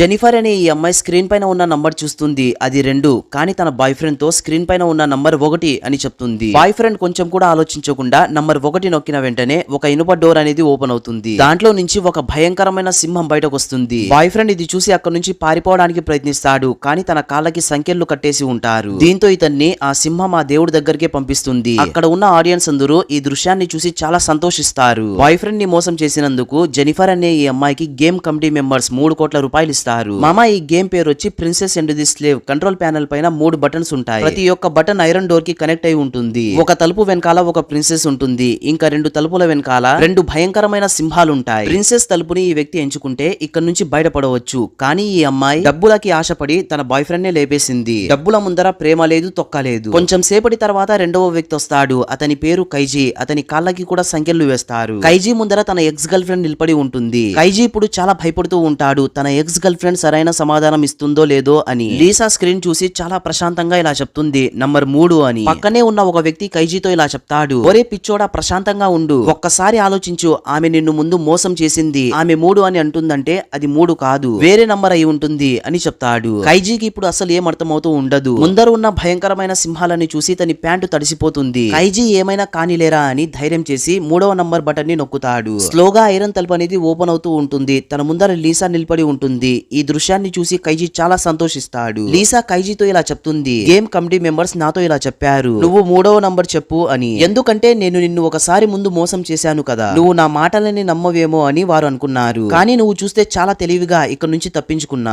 Jennifer అనే ఈ అమ్మాయి స్క్రీన్ పైన ఉన్న నంబర్ చూస్తుంది. అది రెండు. కానీ తన బాయ్ ఫ్రెండ్తో స్క్రీన్ పైన ఉన్న నంబర్ ఒకటి అని చెప్తుంది. బాయ్ ఫ్రెండ్ కొంచెం కూడా ఆలోచించకుండా నంబర్ ఒకటి నొక్కిన వెంటనే ఒక ఇనుప డోర్ అనేది ఓపెన్ అవుతుంది. దాంట్లో నుంచి ఒక భయంకరమైన సింహం బయటకు వస్తుంది. బాయ్ ఫ్రెండ్ ఇది చూసి అక్కడ నుంచి పారిపోవడానికి ప్రయత్నిస్తాడు. కానీ తన కాళ్ళకి సంఖ్యలు కట్టేసి ఉంటారు. దీంతో ఇతన్ని ఆ సింహం ఆ దేవుడి దగ్గరికే పంపిస్తుంది. అక్కడ ఉన్న ఆడియన్స్ అందరూ ఈ దృశ్యాన్ని చూసి చాలా సంతోషిస్తారు. బాయ్ ఫ్రెండ్ని మోసం చేసినందుకు జెనిఫర్ అనే ఈ అమ్మాయికి గేమ్ కమిటీ మెంబర్స్ మూడు కోట్ల రూపాయలు ఇస్తారు. మామ ఈ గేమ్ పేరు వచ్చి princess and the slave. Control panel పైన మూడు బటన్స్ ఉంటాయి. ప్రతి ఒక్క బటన్ ఐరన్ డోర్కి కనెక్ట్ అయి ఉంటుంది. ఒక తలుపు వెనకాల ఒక ప్రిన్సెస్ ఉంటుంది. ఇంకా రెండు తలుపుల వెనకాల రెండు భయంకరమైన సింహాలు ఉంటాయి ప్రిన్సెస్ తలుపుని ఈ వ్యక్తి ఎంచుకుంటే ఇక్కడ నుంచి బయటపడవచ్చు. కానీ ఈ అమ్మాయి డబ్బులకి ఆశపడి తన బాయ్ ఫ్రెండ్ నే లేపేసింది. డబ్బుల ముందర ప్రేమ లేదు తొక్క లేదు. కొంచెం సేపటి తర్వాత రెండవ వ్యక్తి వస్తాడు. అతని పేరు కైజీ. అతని కాళ్ళకి కూడా సంఖ్యలు వేస్తారు. కైజీ ముందర తన ఎక్స్ గర్ల్ ఫ్రెండ్ నిలబడి ఉంటుంది. కైజీ ఇప్పుడు చాలా భయపడుతూ ఉంటాడు. తన ఎక్స్ గర్ల్ ఫ్రెండ్ సరైన సమాధానం ఇస్తుందో లేదో అని. లీసా స్క్రీన్ చూసి చాలా ప్రశాంతంగా ఇలా చెప్తుంది. నంబర్ మూడు అని. పక్కనే ఉన్న ఒక వ్యక్తి కైజీతో ఇలా చెప్తాడు. ఒరే పిచ్చోడా ప్రశాంతంగా ఉండు. ఒక్కసారి ఆలోచించు. ఆమె నిన్ను ముందు మోసం చేసింది. ఆమె మూడు అని అంటుందంటే అది మూడు కాదు. వేరే నంబర్ అయి ఉంటుంది అని చెప్తాడు. కైజీకి ఇప్పుడు అసలు ఏం అర్థమవుతూ ఉండదు. ముందర ఉన్న భయంకరమైన సింహాలని చూసి తన ప్యాంటు తడిసిపోతుంది. కైజీ ఏమైనా కానిలేరా అని ధైర్యం చేసి మూడవ నంబర్ బటన్ని నొక్కుతాడు. స్లోగా ఐరన్ తలుపు అనేది ఓపెన్ అవుతూ ఉంటుంది. తన ముందర లీసా నిలబడి ఉంటుంది. ఈ దృశ్యాన్ని చూసి కైజీ చాలా సంతోషిస్తాడు. లీసా కైజీతో ఇలా చెప్తుంది గేమ్ కమిటీ మెంబర్స్ నాతో ఇలా చెప్పారు. నువ్వు మూడవ నంబర్ చెప్పు అని. ఎందుకంటే నేను నిన్ను ఒకసారి ముందు మోసం చేశాను కదా. నువ్వు నా మాటలని నమ్మవేమో అని వారు అనుకున్నారు. కానీ నువ్వు చూస్తే చాలా తెలివిగా ఇక్కడ నుంచి తప్పించుకున్నావు.